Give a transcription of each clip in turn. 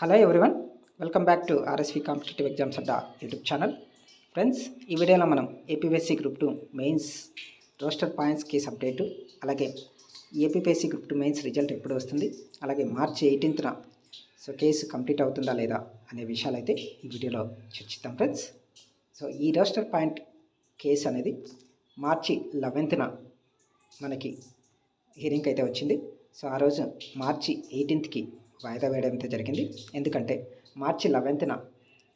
Hello everyone welcome back to RSV competitive exams Adda YouTube channel friends ఈ వీడియోలో మనం APSC group two mains roster points case update అలాగే APSC group two mains result ఎప్పుడు వస్తుంది అలాగే March ఎయిటీన్త్న so case complete అవుతుందా లేదా అనే విషయాలు అయితే ఈ వీడియోలో చర్చిద్దాం ఫ్రెండ్స్ సో ఈ రోస్టర్ పాయింట్ కేసు అనేది మార్చి లెవెన్త్న మనకి హియరింగ్ అయితే వచ్చింది. సో ఆ రోజు మార్చి ఎయిటీన్త్కి వాయిదా వేయడం అయితే జరిగింది. ఎందుకంటే మార్చి లెవెన్త్న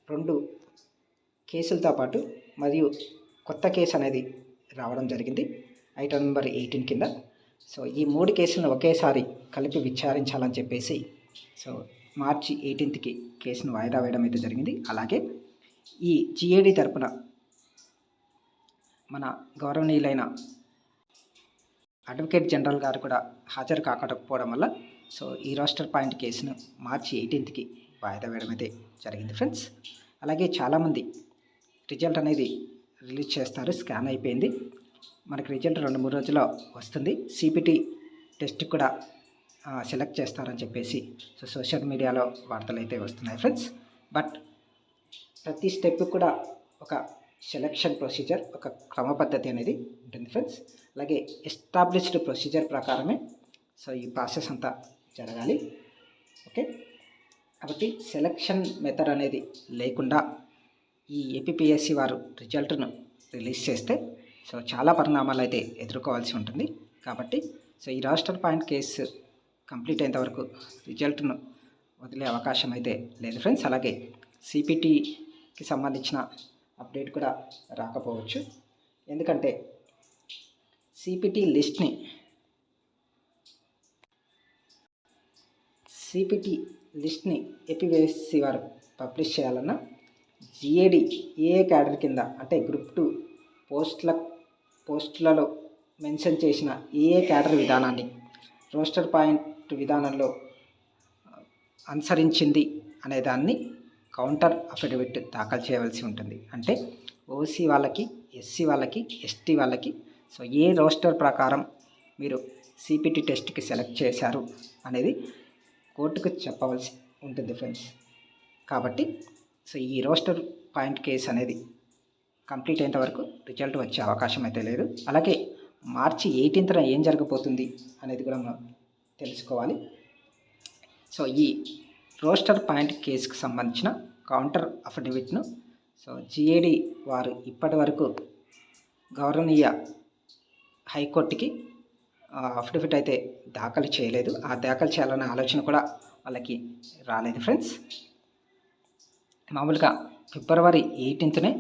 రెండు కేసులతో పాటు మరియు కొత్త కేసు అనేది రావడం జరిగింది. ఐటమ్ నెంబర్ ఎయిటీన్ కింద. సో ఈ మూడు కేసులను ఒకేసారి కలిపి విచారించాలని చెప్పేసి సో మార్చి ఎయిటీన్త్కి కేసును వాయిదా వేయడం అయితే జరిగింది. అలాగే ఈ జిఏడి తరపున మన గౌరవనీయులైన అడ్వకేట్ జనరల్ గారు కూడా హాజరు కాకపోవడం వల్ల సో ఈ రోస్టర్ పాయింట్ కేసును మార్చి ఎయిటీన్త్కి వాయిదా వేయడం అయితే జరిగింది ఫ్రెండ్స్. అలాగే చాలామంది రిజల్ట్ అనేది రిలీజ్ చేస్తారు స్కాన్ అయిపోయింది. మనకి రిజల్ట్ రెండు మూడు రోజుల్లో వస్తుంది. సిపిటి టెస్ట్ కూడా సెలెక్ట్ చేస్తారని చెప్పేసి సో సోషల్ మీడియాలో వార్తలు అయితే వస్తున్నాయి ఫ్రెండ్స్. బట్ ప్రతి స్టెప్ కూడా ఒక సెలక్షన్ ప్రొసీజర్ ఒక క్రమ పద్ధతి అనేది ఉంటుంది ఫ్రెండ్స్ అలాగే ఎస్టాబ్లిష్డ్ ప్రొసీజర్ ప్రకారమే సో ఈ ప్రాసెస్ అంతా జరగాలి. ఓకే కాబట్టి సెలక్షన్ మెథడ్ అనేది లేకుండా ఈ ఏపీఎస్సి వారు రిజల్ట్ను రిలీజ్ చేస్తే సో చాలా పరిణామాలు అయితే ఎదుర్కోవాల్సి ఉంటుంది. కాబట్టి సో ఈ రాష్ట్ర పాయింట్ కేసు కంప్లీట్ అయినంతవరకు వరకు రిజల్ట్ను వదిలే అవకాశం అయితే లేదు ఫ్రెండ్స్ అలాగే సిపిటికి సంబంధించిన అప్డేట్ కూడా రాకపోవచ్చు. ఎందుకంటే సిపిటి లిస్ట్ని సిపిటి లిస్ట్ని ఎపివేసి వారు పబ్లిష్ చేయాలన్నా జిఏడి ఏ క్యాడర్ కింద అంటే గ్రూప్ టూ పోస్టుల పోస్టులలో మెన్షన్ చేసిన ఏ క్యాడర్ విధానాన్ని రోస్టర్ పాయింట్ విధానంలో అనుసరించింది అనేదాన్ని కౌంటర్ అఫిడవిట్ దాఖలు చేయవలసి ఉంటుంది. అంటే ఓసీ వాళ్ళకి ఎస్సీ వాళ్ళకి ఎస్టీ వాళ్ళకి సో ఏ రోస్టర్ ప్రకారం మీరు సిపిటి టెస్ట్కి సెలెక్ట్ చేశారు అనేది కోర్టుకు చెప్పవలసి ఉంటుంది ఫ్రెండ్స్. కాబట్టి సో ఈ రోస్టర్ పాయింట్ కేసు అనేది కంప్లీట్ అయ్యేంత వరకు రిజల్ట్ వచ్చే అవకాశం అయితే లేదు. అలాగే మార్చి ఎయిటీన్త్న ఏం జరగబోతుంది అనేది కూడా మనం తెలుసుకోవాలి. సో ఈ రోస్టర్ పాయింట్ కేసుకు సంబంధించిన కౌంటర్ అఫిడవిట్ను. సో జిఏడి వారు ఇప్పటి వరకు గౌరవనీయ హైకోర్టుకి అఫిడవిట్ అయితే దాఖలు చేయలేదు. ఆ దాఖలు చేయాలనే ఆలోచన కూడా వాళ్ళకి రాలేదు ఫ్రెండ్స్. మామూలుగా ఫిబ్రవరి ఎయిటీన్త్నే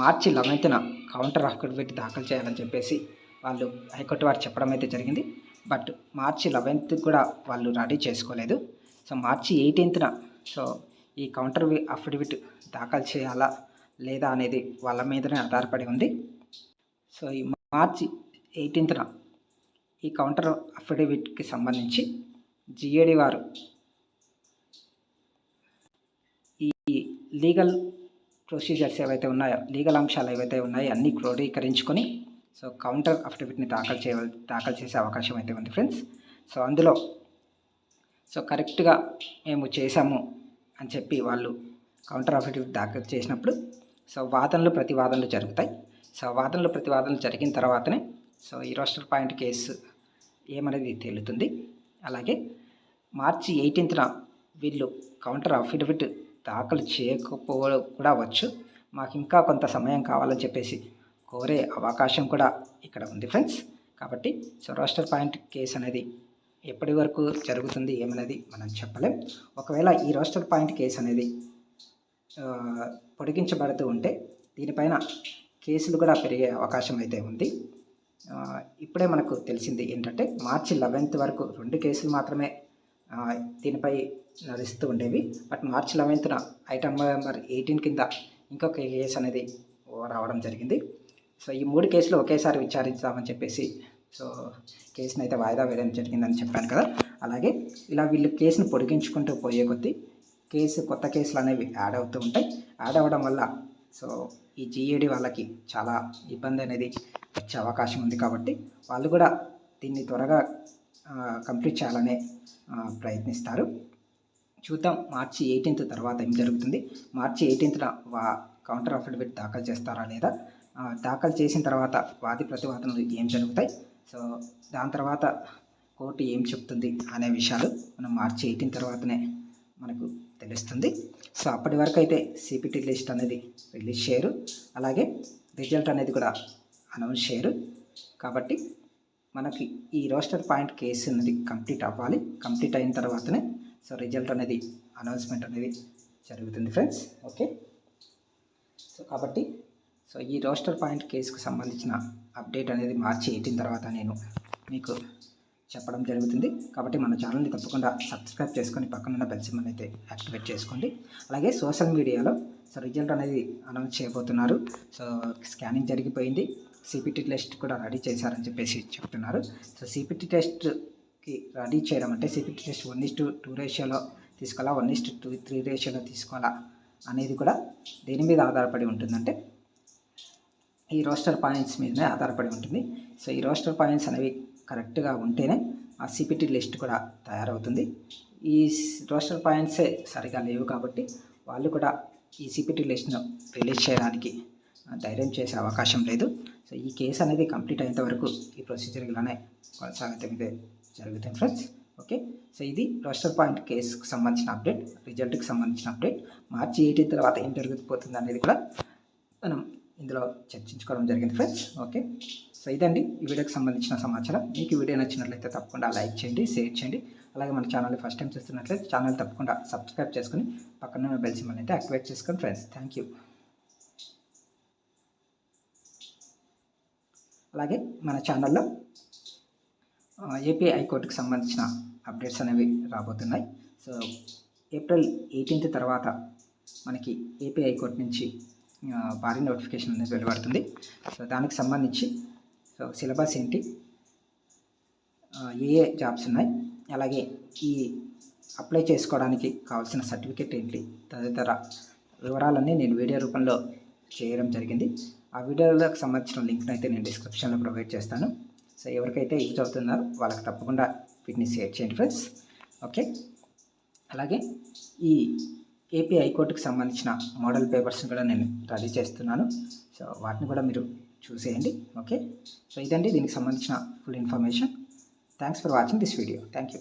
మార్చి లెవెన్త్న కౌంటర్ అఫిడవిట్ దాఖలు చేయాలని చెప్పేసి వాళ్ళు హైకోర్టు వారు చెప్పడం అయితే జరిగింది. బట్ మార్చి లెవెన్త్ కూడా వాళ్ళు రెడీ చేసుకోలేదు. సో మార్చి ఎయిటీన్త్న సో ఈ కౌంటర్ అఫిడవిట్ దాఖలు చేయాలా లేదా అనేది వాళ్ళ మీదనే ఆధారపడి ఉంది. సో ఈ మార్చి ఎయిటీన్త్న ఈ కౌంటర్ అఫిడవిట్కి సంబంధించి జిఏడి వారు ఈ లీగల్ ప్రొసీజర్స్ ఏవైతే ఉన్నాయో లీగల్ అంశాలు ఏవైతే ఉన్నాయో అన్నీ క్రోడీకరించుకొని సో కౌంటర్ అఫిడవిట్ని దాఖలు చేయ దాఖలు చేసే అవకాశం అయితే ఉంది ఫ్రెండ్స్. సో అందులో సో కరెక్ట్గా మేము చేశాము అని చెప్పి వాళ్ళు కౌంటర్ అఫిడవిట్ దాఖలు చేసినప్పుడు సో వాదనలు ప్రతివాదనలు జరుగుతాయి. సో వాదనలు ప్రతివాదనలు జరిగిన తర్వాతనే సో ఈ రోస్టర్ పాయింట్ కేసు ఏమనేది తేలుతుంది. అలాగే మార్చి ఎయిటీన్త్న వీళ్ళు కౌంటర్ అఫిడవిట్ దాఖలు చేయకపోవడం కూడా వచ్చు. మాకు ఇంకా కొంత సమయం కావాలని చెప్పేసి కోరే అవకాశం కూడా ఇక్కడ ఉంది ఫ్రెండ్స్. కాబట్టి సో రోస్టర్ పాయింట్ కేసు అనేది ఎప్పటి వరకు జరుగుతుంది ఏమనేది మనం చెప్పలేం. ఒకవేళ ఈ రోస్టర్ పాయింట్ కేసు అనేది పొడిగించబడుతూ ఉంటే దీనిపైన కేసులు కూడా పెరిగే అవకాశం అయితే ఉంది. ఇప్పుడే మనకు తెలిసింది ఏంటంటే మార్చి లెవెన్త్ వరకు రెండు కేసులు మాత్రమే దీనిపై నడుస్తూ ఉండేవి. బట్ మార్చి లెవెన్త్న ఐటమ్ నెంబర్ ఎయిటీన్ కింద ఇంకొక కేసు అనేది రావడం జరిగింది. సో ఈ మూడు కేసులు ఒకేసారి విచారిస్తామని చెప్పేసి సో కేసును అయితే వాయిదా వేయడం జరిగిందని చెప్పాను కదా. అలాగే ఇలా వీళ్ళు కేసును పొడిగించుకుంటూ పోయే కొద్దీ కేసు కొత్త కేసులు అనేవి యాడ్ అవుతూ ఉంటాయి. యాడ్ అవ్వడం వల్ల సో ఈ జీఏడి వాళ్ళకి చాలా ఇబ్బంది అనేది వచ్చే అవకాశం ఉంది కాబట్టి వాళ్ళు కూడా దీన్ని త్వరగా కంప్లీట్ చేయాలనే ప్రయత్నిస్తారు. చూద్దాం మార్చి ఎయిటీన్త్ తర్వాత ఏం జరుగుతుంది. మార్చి ఎయిటీన్త్న వా కౌంటర్ అఫిడవిట్ దాఖలు చేస్తారా లేదా? దాఖలు చేసిన తర్వాత వాది ప్రతివాదనలు ఏం జరుగుతాయి? సో దాని తర్వాత కోర్టు ఏం చెప్తుంది అనే విషయాలు మనం మార్చి ఎయిటీన్ తర్వాతనే మనకు తెలుస్తుంది. సో అప్పటి వరకు అయితే సిపిటి లిస్ట్ అనేది రిలీజ్ చేయరు. అలాగే రిజల్ట్ అనేది కూడా అనౌన్స్ చేయరు. కాబట్టి మనకి ఈ రోస్టర్ పాయింట్ కేసు అనేది కంప్లీట్ అవ్వాలి. కంప్లీట్ అయిన తర్వాతనే సో రిజల్ట్ అనేది అనౌన్స్మెంట్ అనేది జరుగుతుంది ఫ్రెండ్స్. ఓకే? సో కాబట్టి సో ఈ రోస్టర్ పాయింట్ కేసుకు సంబంధించిన అప్డేట్ అనేది మార్చి ఎయిటీన్ తర్వాత నేను మీకు చెప్పడం జరుగుతుంది. కాబట్టి మన ఛానల్ని తప్పకుండా సబ్స్క్రైబ్ చేసుకొని పక్కనున్న బెల్ అయితే యాక్టివేట్ చేసుకోండి. అలాగే సోషల్ మీడియాలో సో రిజల్ట్ అనేది అనౌన్స్ చేయబోతున్నారు. సో స్కానింగ్ జరిగిపోయింది. సిపిటి టెస్ట్ కూడా రెడీ చేశారని చెప్పేసి చెప్తున్నారు. సో సిపిటి టెస్ట్కి రెడీ చేయడం అంటే CPT test one is to two రేషియోలో తీసుకోవాలా? One is to two three రేషియోలో తీసుకోవాలా? అనేది కూడా దేని మీద ఆధారపడి ఉంటుందంటే ఈ రోస్టర్ పాయింట్స్ మీదనే ఆధారపడి ఉంటుంది. సో ఈ రోస్టర్ పాయింట్స్ అనేవి కరెక్ట్గా ఉంటేనే ఆ సిపిటి లిస్ట్ కూడా తయారవుతుంది. ఈ రోస్టర్ పాయింట్సే సరిగా లేవు కాబట్టి వాళ్ళు కూడా ఈ సిపిటి లిస్ట్ను రిలీజ్ చేయడానికి ధైర్యం చేసే అవకాశం లేదు. సో ఈ కేసు అనేది కంప్లీట్ అయ్యేంత వరకు ఈ ప్రొసీజర్ ఇలానే కొనసాగితే జరుగుతుంది ఫ్రెండ్స్. ఓకే? సో ఇది రోస్టర్ పాయింట్ కేసుకు సంబంధించిన అప్డేట్ రిజల్ట్కి సంబంధించిన అప్డేట్. మార్చి ఎయిటీన్ తర్వాత ఏం జరుగుతుంది అనేది కూడా మనం ఇందులో చర్చించుకోవడం జరిగింది ఫ్రెండ్స్ ఓకే సో ఇదండి ఈ వీడియోకి సంబంధించిన సమాచారం. మీకు ఈ వీడియో నచ్చినట్లయితే తప్పకుండా లైక్ చేయండి షేర్ చేయండి. అలాగే మన ఛానల్ని ఫస్ట్ టైం చూస్తున్నట్లయితే ఛానల్ తప్పకుండా సబ్స్క్రైబ్ చేసుకుని పక్కన ఉన్న బెల్ సింబల్ అయితే యాక్టివేట్ చేసుకోండి ఫ్రెండ్స్ థ్యాంక్ యూ అలాగే మన ఛానల్లో ఏపీ హైకోర్టుకి సంబంధించిన అప్డేట్స్ అనేవి రాబోతున్నాయి. సో ఏప్రిల్ ఎయిటీన్త్ తర్వాత మనకి ఏపీ హైకోర్టు నుంచి భారీ నోటిఫికేషన్ అనేది వెలువడుతుంది. సో దానికి సంబంధించి సో సిలబస్ ఏంటి? ఏ ఏ జాబ్స్ ఉన్నాయి? అలాగే ఈ అప్లై చేసుకోవడానికి కావాల్సిన సర్టిఫికేట్ ఏంటి? తదితర వివరాలన్నీ నేను వీడియో రూపంలో చేయడం జరిగింది. ఆ వీడియోలకు సంబంధించిన లింక్ని అయితే నేను డిస్క్రిప్షన్లో ప్రొవైడ్ చేస్తాను. సో ఎవరికైతే యూజ్ అవుతున్నారో వాళ్ళకి తప్పకుండా వీటిని షేర్ చేయండి ఫ్రెండ్స్. ఓకే? అలాగే ఈ ఏపీ హైకోర్టుకి సంబంధించిన మోడల్ పేపర్స్ని కూడా నేను రెడీ చేస్తున్నాను. సో వాటిని కూడా మీరు చూసేయండి. ఓకే? సో ఇదండి. దీనికి సంబంధించిన full information. Thanks for watching this video. Thank you.